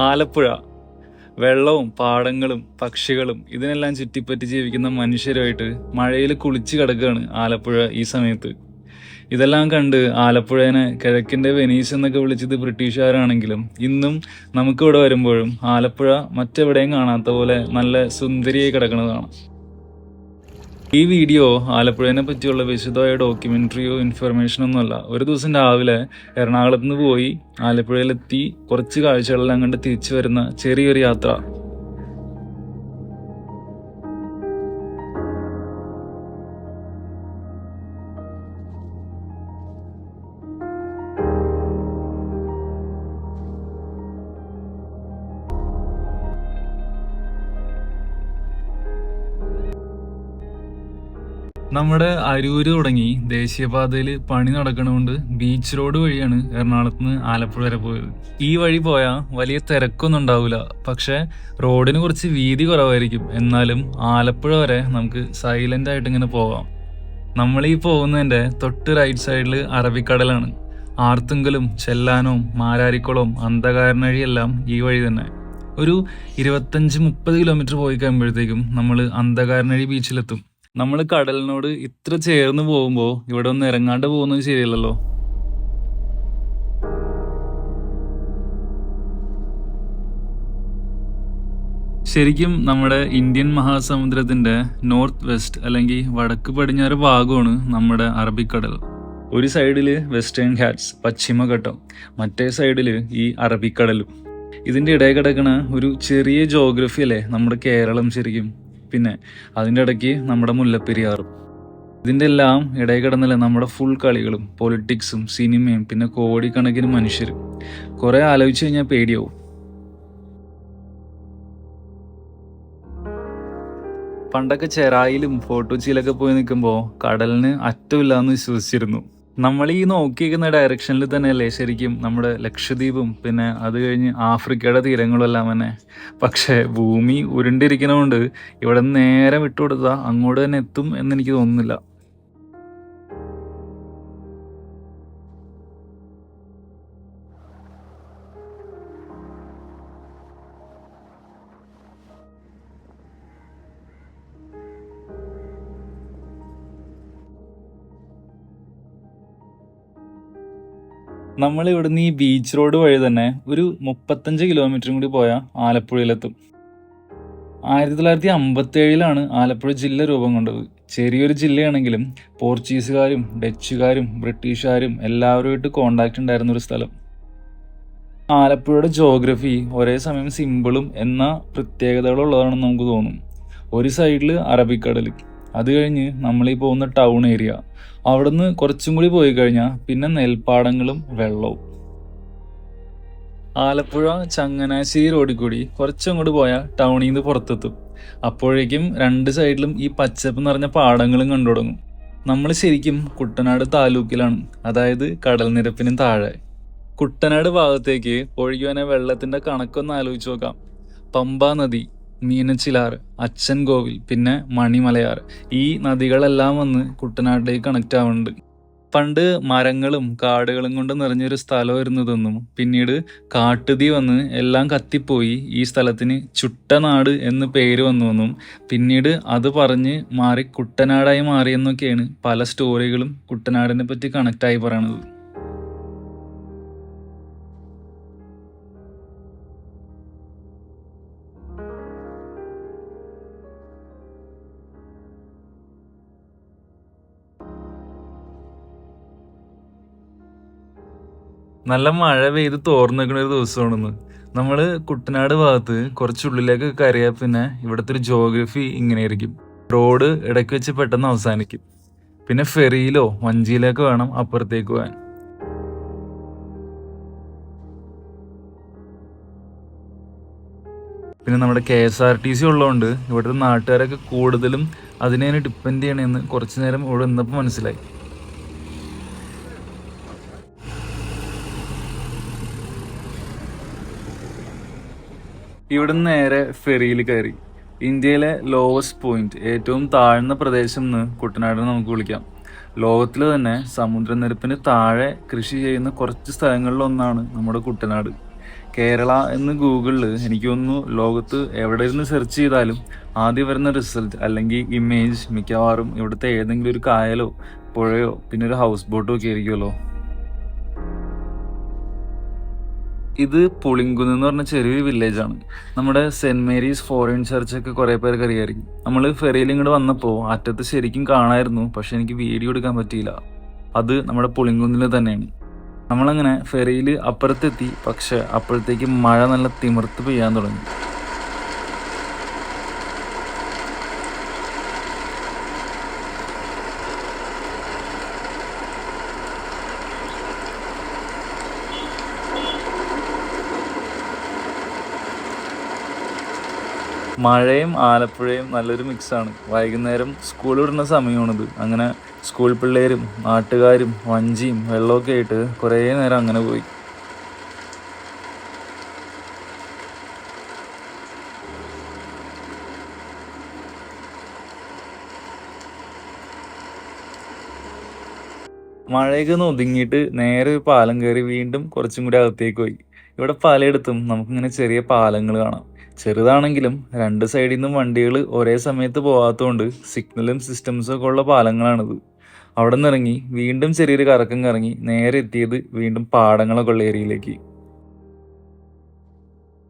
ആലപ്പുഴ. വെള്ളവും പാടങ്ങളും പക്ഷികളും ഇതിനെല്ലാം ചുറ്റിപ്പറ്റി ജീവിക്കുന്ന മനുഷ്യരുമായിട്ട് മഴയിൽ കുളിച്ച് കിടക്കുകയാണ് ആലപ്പുഴ ഈ സമയത്ത്. ഇതെല്ലാം കണ്ട് ആലപ്പുഴേനെ കിഴക്കിന്റെ വെനീസ് എന്നൊക്കെ വിളിച്ചത് ബ്രിട്ടീഷുകാരാണെങ്കിലും ഇന്നും നമുക്കിവിടെ വരുമ്പോഴും ആലപ്പുഴ മറ്റെവിടെയും കാണാത്ത പോലെ നല്ല സുന്ദരിയായി കിടക്കുന്നതാണ് ഈ വീഡിയോ ആലപ്പുഴയെ പറ്റിയുള്ള വിശദമായ ഡോക്യുമെന്ററിയോ ഇൻഫർമേഷനോ ഒന്നുമല്ല ഒരു ദിവസം രാവിലെ എറണാകുളത്ത് നിന്ന് പോയി ആലപ്പുഴയിലെത്തി കുറച്ച് കാഴ്ചകളെല്ലാം കണ്ട് തിരിച്ചു വരുന്ന ചെറിയൊരു യാത്ര. നമ്മുടെ അരൂര് തുടങ്ങി ദേശീയപാതയിൽ പണി നടക്കണമുണ്ട് ബീച്ച് റോഡ് വഴിയാണ് എറണാകുളത്ത് നിന്ന് ആലപ്പുഴ വരെ പോയത്. ഈ വഴി പോയാൽ വലിയ തിരക്കൊന്നും ഉണ്ടാവില്ല പക്ഷെ റോഡിന് കുറച്ച് വീതി കുറവായിരിക്കും. എന്നാലും ആലപ്പുഴ വരെ നമുക്ക് സൈലന്റ് ആയിട്ട് ഇങ്ങനെ പോവാം. നമ്മൾ ഈ പോകുന്നതിന്റെ തൊട്ട് റൈറ്റ് സൈഡിൽ അറബിക്കടലാണ്. ആർത്തുങ്കലും ചെല്ലാനവും മാരാരിക്കുളവും അന്ധകാരനഴിയെല്ലാം ഈ വഴി തന്നെ. ഒരു ഇരുപത്തഞ്ച് മുപ്പത് കിലോമീറ്റർ പോയി കഴിയുമ്പോഴത്തേക്കും നമ്മൾ അന്ധകാരനഴി ബീച്ചിലെത്തും നമ്മൾ കടലിനോട് ഇത്ര ചേർന്ന് പോകുമ്പോൾ ഇവിടെ ഒന്ന് ഇറങ്ങാണ്ട് പോകുന്നത് ശരിയല്ലല്ലോ? ശരിക്കും നമ്മുടെ ഇന്ത്യൻ മഹാസമുദ്രത്തിന്റെ നോർത്ത് വെസ്റ്റ് അല്ലെങ്കിൽ വടക്ക് പടിഞ്ഞാറ് ഭാഗമാണ് നമ്മുടെ അറബിക്കടൽ. ഒരു സൈഡിൽ വെസ്റ്റേൺ ഘാറ്റ്സ് പശ്ചിമഘട്ടം മറ്റേ സൈഡിൽ ഈ അറബിക്കടലും. ഇതിന്റെ ഇടയിൽ കിടക്കുന്ന ഒരു ചെറിയ ജോഗ്രഫി അല്ലേ നമ്മുടെ കേരളം ശരിക്കും? പിന്നെ അതിന്റെ ഇടയ്ക്ക് നമ്മുടെ മുല്ലപ്പെരിയാറും ഇതിന്റെ എല്ലാം ഇടയിൽ നമ്മുടെ ഫുൾ കളികളും പൊളിറ്റിക്സും സിനിമയും പിന്നെ കോടിക്കണക്കിന് മനുഷ്യരും. കുറേ ആലോചിച്ച് കഴിഞ്ഞാൽ പേടിയാവും. പണ്ടൊക്കെ ചെറായിലും ഫോട്ടോച്ചിയിലൊക്കെ പോയി നിൽക്കുമ്പോൾ കടലിന് അറ്റമില്ലാന്ന് വിശ്വസിച്ചിരുന്നു. നമ്മൾ ഈ നോക്കിയിരിക്കുന്ന ഡയറക്ഷനിൽ തന്നെയല്ലേ ശരിക്കും നമ്മുടെ ലക്ഷദ്വീപും പിന്നെ അത് കഴിഞ്ഞ് ആഫ്രിക്കയുടെ തീരങ്ങളെല്ലാം തന്നെ. പക്ഷേ ഭൂമി ഉരുണ്ടിരിക്കുന്നതുകൊണ്ട് ഇവിടെ നേരെ വിട്ടുകൊടുത്താൽ അങ്ങോട്ട് തന്നെ എത്തും എന്നെനിക്ക് തോന്നുന്നില്ല. നമ്മൾ ഇവിടുന്ന് ഈ ബീച്ച് റോഡ് വഴി തന്നെ ഒരു മുപ്പത്തഞ്ച് കിലോമീറ്ററും കൂടി പോയാൽ ആലപ്പുഴയിലെത്തും. ആയിരത്തി തൊള്ളായിരത്തി അമ്പത്തി ഏഴിലാണ് ആലപ്പുഴ ജില്ല രൂപം കൊണ്ടത്. ചെറിയൊരു ജില്ലയാണെങ്കിലും പോർച്ചുഗീസുകാരും ഡച്ചുകാരും ബ്രിട്ടീഷുകാരും എല്ലാവരുമായിട്ട് കോണ്ടാക്ട് ഉണ്ടായിരുന്ന ഒരു സ്ഥലം. ആലപ്പുഴയുടെ ജോഗ്രഫി ഒരേ സമയം സിമ്പിളും എന്ന പ്രത്യേകതകളുള്ളതാണെന്ന് നമുക്ക് തോന്നും. ഒരു സൈഡിൽ അറബിക്കടൽ അത് കഴിഞ്ഞ് നമ്മളീ പോകുന്ന ടൗൺ ഏരിയ അവിടുന്ന് കുറച്ചും കൂടി പോയി കഴിഞ്ഞാൽ പിന്നെ നെൽപ്പാടങ്ങളും വെള്ളവും. ആലപ്പുഴ ചങ്ങനാശ്ശേരി റോഡിൽ കൂടി കുറച്ചങ്ങോട്ട് പോയാൽ ടൗണിൽ നിന്ന് പുറത്തെത്തും. അപ്പോഴേക്കും രണ്ട് സൈഡിലും ഈ പച്ചപ്പ് നിറഞ്ഞ പാടങ്ങളും കണ്ടു തുടങ്ങും. നമ്മൾ ശരിക്കും കുട്ടനാട് താലൂക്കിലാണ് അതായത് കടൽ നിരപ്പിനും താഴെ. കുട്ടനാട് ഭാഗത്തേക്ക് ഒഴുകുവാനെ വെള്ളത്തിന്റെ കണക്കൊന്ന് ആലോചിച്ച് നോക്കാം. പമ്പാ നദി. മീനച്ചിലാർ അച്ഛൻ കോവിൽ പിന്നെ മണിമലയാർ. ഈ നദികളെല്ലാം വന്ന് കുട്ടനാട്ടിലേക്ക് കണക്റ്റ് ആവുന്നുണ്ട്. പണ്ട് മരങ്ങളും കാടുകളും കൊണ്ട് നിറഞ്ഞൊരു സ്ഥലമായിരുന്നു ഇതൊന്നും. പിന്നീട് കാട്ടുതീ വന്ന് എല്ലാം കത്തിപ്പോയി. ഈ സ്ഥലത്തിന് ചുട്ടനാട് എന്ന് പേര് വന്നുവെന്നും പിന്നീട് അത് പറഞ്ഞ് മാറി കുട്ടനാടായി മാറിയെന്നൊക്കെയാണ് പല സ്റ്റോറികളും കുട്ടനാടിനെ പറ്റി കണക്റ്റായി പറയണത്. നല്ല മഴ പെയ്ത് തോർന്നു നിൽക്കുന്ന ഒരു ദിവസമാണെന്ന്. നമ്മൾ കുട്ടനാട് ഭാഗത്ത് കുറച്ചുള്ളിലേക്ക് കയറിയാൽ പിന്നെ ഇവിടുത്തെ ഒരു ജോഗ്രഫി ഇങ്ങനെയായിരിക്കും. റോഡ് ഇടയ്ക്ക് വെച്ച് പെട്ടെന്ന് അവസാനിക്കും. പിന്നെ ഫെറിയിലോ വഞ്ചിയിലേക്ക് വേണം അപ്പുറത്തേക്ക് പോകാൻ. പിന്നെ നമ്മുടെ K S R T C ഉള്ളതുകൊണ്ട് ഇവിടുത്തെ നാട്ടുകാരൊക്കെ കൂടുതലും അതിനെ ഡിപ്പെൻഡ് ചെയ്യണമെന്ന് കുറച്ച് നേരം ഇവിടെ നിന്നപ്പോൾ മനസ്സിലായി. ഇവിടുന്ന് നേരെ ഫെറിയിൽ കയറി. ഇന്ത്യയിലെ ലോവസ്റ്റ് പോയിന്റ് ഏറ്റവും താഴ്ന്ന പ്രദേശം എന്ന് കുട്ടനാടിനെ നമുക്ക് വിളിക്കാം. ലോകത്തിൽ തന്നെ സമുദ്രനിരപ്പിന് താഴെ കൃഷി ചെയ്യുന്ന കുറച്ച് സ്ഥലങ്ങളിലൊന്നാണ് നമ്മുടെ കുട്ടനാട്. കേരള എന്ന് ഗൂഗിളിൽ എനിക്ക് തോന്നുന്നു ലോകത്ത് എവിടെ ഇരുന്ന് സെർച്ച് ചെയ്താലും ആദ്യം വരുന്ന റിസൾട്ട് അല്ലെങ്കിൽ ഇമേജ് മിക്കവാറും ഇവിടുത്തെ ഏതെങ്കിലും ഒരു കായലോ പുഴയോ പിന്നെ ഒരു ഹൗസ് ബോട്ടോ ഒക്കെ ആയിരിക്കുമല്ലോ. ഇത് പുളിങ്കുന്ന് എന്ന് പറഞ്ഞ ചെറിയൊരു വില്ലേജാണ് നമ്മുടെ സെന്റ് മേരീസ് ഫോറിൻ ചർച്ച് ഒക്കെ കുറെ പേർക്ക് അറിയായിരിക്കും നമ്മൾ ഫെറിയിൽ ഇങ്ങോട്ട് വന്നപ്പോൾ അറ്റത്ത് ശരിക്കും കാണായിരുന്നു പക്ഷെ എനിക്ക് വീഡിയോ എടുക്കാൻ പറ്റിയില്ല. അത് നമ്മുടെ പുളിങ്കുന്നിൽ തന്നെയാണ്. നമ്മളങ്ങനെ ഫെറിയിൽ അപ്പുറത്തെത്തി പക്ഷെ അപ്പോഴത്തേക്ക് മഴ നല്ല തിമിർത്ത് പെയ്യാൻ തുടങ്ങി. മഴയും ആലപ്പുഴയും നല്ലൊരു മിക്സാണ് വൈകുന്നേരം സ്കൂൾ വിടുന്ന സമയമാണിത്. അങ്ങനെ സ്കൂൾ പിള്ളേരും നാട്ടുകാരും വഞ്ചിയും വെള്ളമൊക്കെ ആയിട്ട് കുറേ നേരം അങ്ങനെ പോയി. മഴയൊക്കെ ഒന്ന് ഒതുങ്ങിയിട്ട് നേരെ പാലം കയറി വീണ്ടും കുറച്ചും കൂടി അകത്തേക്ക് പോയി. ഇവിടെ പലയിടത്തും നമുക്കിങ്ങനെ ചെറിയ പാലങ്ങൾ കാണാം. ചെറുതാണെങ്കിലും രണ്ട് സൈഡിൽ നിന്നും വണ്ടികൾ ഒരേ സമയത്ത് പോകാത്തതുകൊണ്ട് സിഗ്നലും സിസ്റ്റംസും ഒക്കെ ഉള്ള പാലങ്ങളാണിത്. അവിടെ നിന്ന് ഇറങ്ങി വീണ്ടും ചെറിയൊരു കറക്കം കറങ്ങി നേരെ എത്തിയത് വീണ്ടും പാടങ്ങളൊക്കെ ഉള്ള ഏരിയയിലേക്ക്.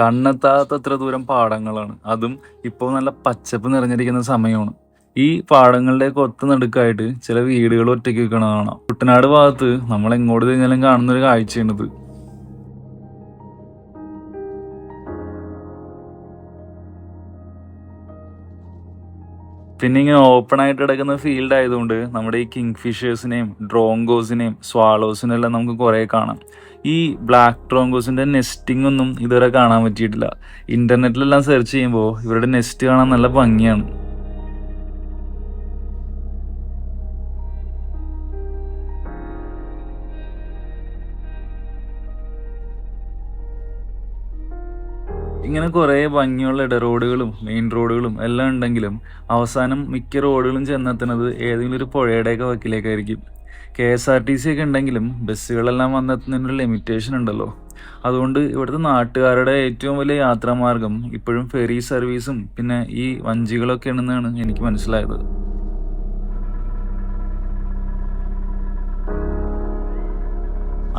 കണ്ണെത്താത്തത്ര ദൂരം പാടങ്ങളാണ്. അതും ഇപ്പോൾ നല്ല പച്ചപ്പ് നിറഞ്ഞിരിക്കുന്ന സമയമാണ്. ഈ പാടങ്ങളുടെ കൊത്ത നടുക്കായിട്ട് ചില വീടുകൾ ഒറ്റയ്ക്ക് വെക്കണ കാണാം. കുട്ടനാട് ഭാഗത്ത് നമ്മൾ എങ്ങോട്ട് തിരിഞ്ഞാലും കാണുന്നൊരു കാഴ്ചയാണിത്. പിന്നെ ഇങ്ങനെ ഓപ്പൺ ആയിട്ട് കിടക്കുന്ന ഫീൽഡ് ആയതുകൊണ്ട് നമ്മുടെ ഈ കിങ് ഫിഷേഴ്സിനെയും ഡ്രോങ്കോസിനെയും സ്വാളോസിനെയും എല്ലാം നമുക്ക് കുറേ കാണാം. ഈ ബ്ലാക്ക് ഡ്രോങ്കോസിന്റെ നെസ്റ്റിംഗ് ഒന്നും ഇതുവരെ കാണാൻ പറ്റിയിട്ടില്ല. ഇന്റർനെറ്റിലെല്ലാം സെർച്ച് ചെയ്യുമ്പോൾ ഇവരുടെ നെസ്റ്റ് കാണാൻ നല്ല ഭംഗിയാണ്. ഇങ്ങനെ കുറേ ഭംഗിയുള്ള ഇട റോഡുകളും മെയിൻ റോഡുകളും എല്ലാം ഉണ്ടെങ്കിലും അവസാനം മിക്ക റോഡുകളും ചെന്നെത്തുന്നത് ഏതെങ്കിലും ഒരു പുഴയുടെയൊക്കെ വക്കിലേക്കായിരിക്കും. K S R T C ഒക്കെ ഉണ്ടെങ്കിലും ബസ്സുകളെല്ലാം വന്നെത്തുന്നതിനൊരു ലിമിറ്റേഷൻ ഉണ്ടല്ലോ. അതുകൊണ്ട് ഇവിടുത്തെ നാട്ടുകാരുടെ ഏറ്റവും വലിയ യാത്രാമാർഗം ഇപ്പോഴും ഫെറി സർവീസും പിന്നെ ഈ വഞ്ചികളൊക്കെ ഉണ്ടെന്നാണ് എനിക്ക് മനസ്സിലായത്.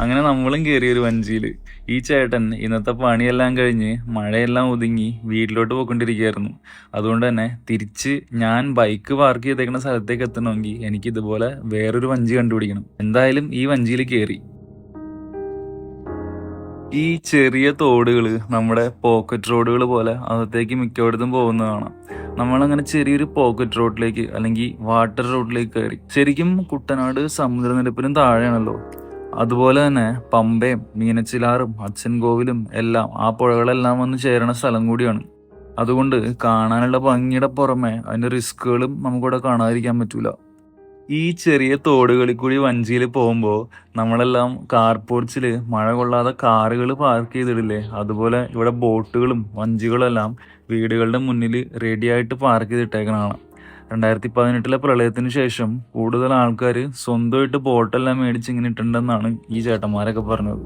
അങ്ങനെ നമ്മളും കയറി ഒരു വഞ്ചിയിൽ ഈ ചേട്ടൻ ഇന്നത്തെ പണിയെല്ലാം കഴിഞ്ഞ് മഴയെല്ലാം ഒതുങ്ങി വീട്ടിലോട്ട് പോയിക്കൊണ്ടിരിക്കുകയായിരുന്നു. അതുകൊണ്ട് തന്നെ തിരിച്ച് ഞാൻ ബൈക്ക് പാർക്ക് ചെയ്തേക്കുന്ന സ്ഥലത്തേക്ക് എത്തണമെങ്കിൽ എനിക്ക് ഇതുപോലെ വേറൊരു വഞ്ചി കണ്ടുപിടിക്കണം. എന്തായാലും ഈ വഞ്ചിയിൽ കയറി ഈ ചെറിയ തോടുകൾ നമ്മുടെ പോക്കറ്റ് റോഡുകൾ പോലെ അകത്തേക്ക് മിക്കയിടത്തും പോകുന്നതാണ് നമ്മളങ്ങനെ ചെറിയൊരു പോക്കറ്റ് റോഡിലേക്ക് അല്ലെങ്കിൽ വാട്ടർ റോഡിലേക്ക് കയറി. ശരിക്കും കുട്ടനാട് സമുദ്രനിരപ്പിനും താഴെയാണല്ലോ. അതുപോലെ തന്നെ പമ്പയും മീനച്ചിലാറും അച്ഛൻ കോവിലും എല്ലാം ആ പുഴകളെല്ലാം വന്ന് ചേരണ സ്ഥലം കൂടിയാണ്. അതുകൊണ്ട് കാണാനുള്ള ഭംഗിയുടെ പുറമെ അതിന്റെ റിസ്കുകളും നമുക്കിവിടെ കാണാതിരിക്കാൻ പറ്റൂല. ഈ ചെറിയ തോടുകളിൽ കൂടി വഞ്ചിയിൽ പോകുമ്പോൾ നമ്മളെല്ലാം കാർ പോർച്ചിൽ മഴ കൊള്ളാതെ കാറുകൾ പാർക്ക് ചെയ്തിടില്ലേ? അതുപോലെ ഇവിടെ ബോട്ടുകളും വഞ്ചികളും എല്ലാം വീടുകളുടെ മുന്നിൽ റെഡിയായിട്ട് പാർക്ക് ചെയ്തിട്ടേക്കണ ചെയ്തിട്ടേക്കണതാണ് രണ്ടായിരത്തി പതിനെട്ടിലെ പ്രളയത്തിന് ശേഷം കൂടുതൽ ആൾക്കാർ സ്വന്തമായിട്ട് ബോട്ടെല്ലാം മേടിച്ച് ഇങ്ങനെ ഇട്ടുണ്ടെന്നാണ് ഈ ചേട്ടന്മാരൊക്കെ പറഞ്ഞത്.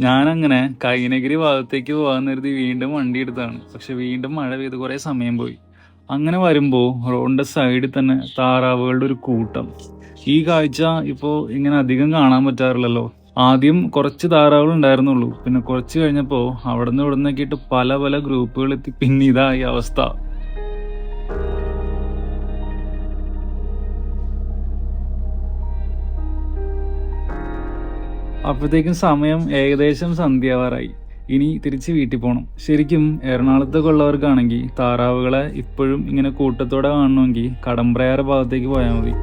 ഞാനങ്ങനെ കൈനഗിരി ഭാഗത്തേക്ക് പോകാൻ കരുതി വീണ്ടും വണ്ടി എടുത്താണ്. പക്ഷെ വീണ്ടും മഴ പെയ്ത് കുറേ സമയം പോയി. അങ്ങനെ വരുമ്പോൾ റോഡിന്റെ സൈഡിൽ തന്നെ താറാവുകളുടെ ഒരു കൂട്ടം. ഈ കാഴ്ച ഇപ്പോൾ ഇങ്ങനെ അധികം കാണാൻ പറ്റാറില്ലല്ലോ. ആദ്യം കുറച്ച് താറാവുകൾ ഉണ്ടായിരുന്നുള്ളൂ. പിന്നെ കുറച്ച് കഴിഞ്ഞപ്പോൾ അവിടെ നിന്ന് ഇവിടെ നിന്നൊക്കെ പല പല ഗ്രൂപ്പുകൾ എത്തി പിന്നെ ഇതായി അവസ്ഥ. അപ്പോഴത്തേക്കും സമയം ഏകദേശം സന്ധ്യാവാറായി. ഇനി തിരിച്ച് വീട്ടിൽ പോകണം ശരിക്കും എറണാകുളത്തൊക്കെ ഉള്ളവർക്കാണെങ്കിൽ താറാവുകളെ ഇപ്പോഴും ഇങ്ങനെ കൂട്ടത്തോടെ കാണണമെങ്കിൽ കടമ്പ്രയാറ് ഭാഗത്തേക്ക് പോയാൽ മതി.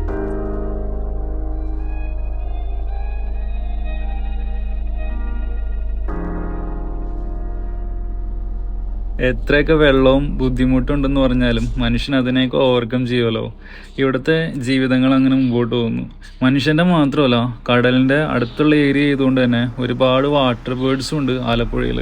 എത്രയൊക്കെ വെള്ളവും ബുദ്ധിമുട്ടുണ്ടെന്ന് പറഞ്ഞാലും മനുഷ്യൻ അതിനെയൊക്കെ ഓവർകം ചെയ്യുമല്ലോ ഇവിടുത്തെ ജീവിതങ്ങൾ അങ്ങനെ മുമ്പോട്ട് പോകുന്നു. മനുഷ്യന്റെ മാത്രമല്ല കടലിന്റെ അടുത്തുള്ള ഏരിയ ആയതുകൊണ്ട് തന്നെ ഒരുപാട് വാട്ടർ ബേർഡ്സും ഉണ്ട് ആലപ്പുഴയിൽ